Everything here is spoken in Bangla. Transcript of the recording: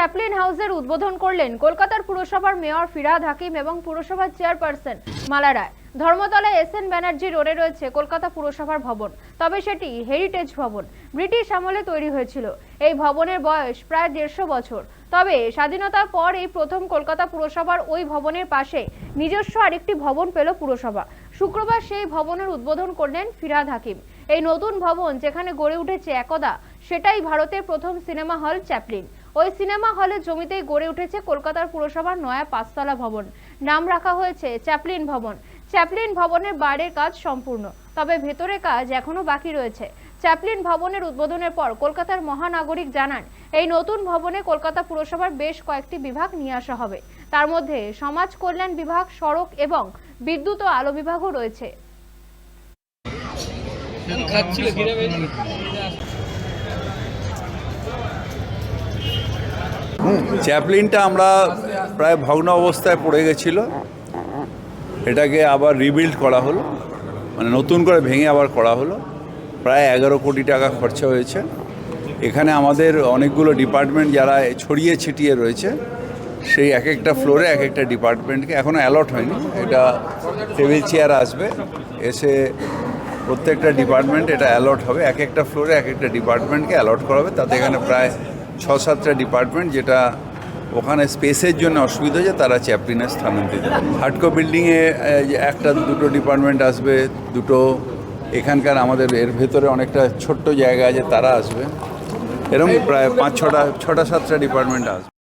চ্যাপলিন হাউসের উদ্বোধন করলেন কলকাতার পুরসভার মেয়র ফিরাদ হাকিম এবং পুরসভার chairperson Mala Roy. Dharmatala S N Banerjee রোডে রয়েছে কলকাতা পুরসভার ভবন, তবে সেটি হেরিটেজ ভবন। ব্রিটিশ আমলে তৈরি হয়েছিল। এই ভবনের বয়স প্রায় দেড়শো বছর। তবে স্বাধীনতার পর এই প্রথম কলকাতা পুরসভার ওই ভবনের পাশে নিজস্ব আরেকটি ভবন পেল পুরসভা। শুক্রবার সেই ভবনের উদ্বোধন করলেন ফিরাদ হাকিম। এই নতুন ভবন যেখানে গড়ে উঠেছে একদা, সেটাই ভারতের প্রথম সিনেমা হল চ্যাপলিন। ওই সিনেমা হলের জমিতেই গড়ে উঠেছে কলকাতার পুরসভার নয়া পাঁচতলা ভবন। নাম রাখা হয়েছে চ্যাপলিন ভবন। চ্যাপলিন ভবনের বাইরের কাজ সম্পূর্ণ, তবে ভেতরের কাজ এখনও বাকি রয়েছে। চ্যাপলিন ভবনের উদ্বোধনের পর কলকাতার মহানাগরিক জানান, এই নতুন ভবনে কলকাতা পুরসভার বেশ কয়েকটি বিভাগ নিয়ে আসা হবে। তার মধ্যে সমাজ কল্যাণ বিভাগ, সড়ক এবং বিদ্যুৎ ও আলো বিভাগও রয়েছে। চ্যাপলিনটা আমরা প্রায় ভগ্ন অবস্থায় পড়ে গেছিল। এটাকে আবার রিবিল্ড করা হলো। মানে নতুন করে ভেঙে আবার করা হলো। প্রায় এগারো কোটি টাকা খরচা হয়েছে। এখানে আমাদের অনেকগুলো ডিপার্টমেন্ট যারা ছড়িয়ে ছিটিয়ে রয়েছে, সেই এক একটা ফ্লোরে এক একটা ডিপার্টমেন্টকে এখনও অ্যালট হয়নি। এটা টেবিল চেয়ার আসবে। এসে প্রত্যেকটা ডিপার্টমেন্ট এটা অ্যালট হবে। এক একটা ফ্লোরে এক একটা ডিপার্টমেন্টকে অ্যালট করা হবে। তাতে এখানে প্রায় ছ সাতটা ডিপার্টমেন্ট যেটা ওখানে স্পেসের জন্য অসুবিধা হয়েছে, তারা চ্যাপলিনে স্থানান্তরিত হাটকো বিল্ডিংয়ে একটা দুটো ডিপার্টমেন্ট আসবে, দুটো। এখানকার আমাদের এর ভেতরে অনেকটা ছোট্ট জায়গা আছে, তারা আসবে। এরকম প্রায় পাঁচ ছটা ছটা, সাতটা ডিপার্টমেন্ট আসবে।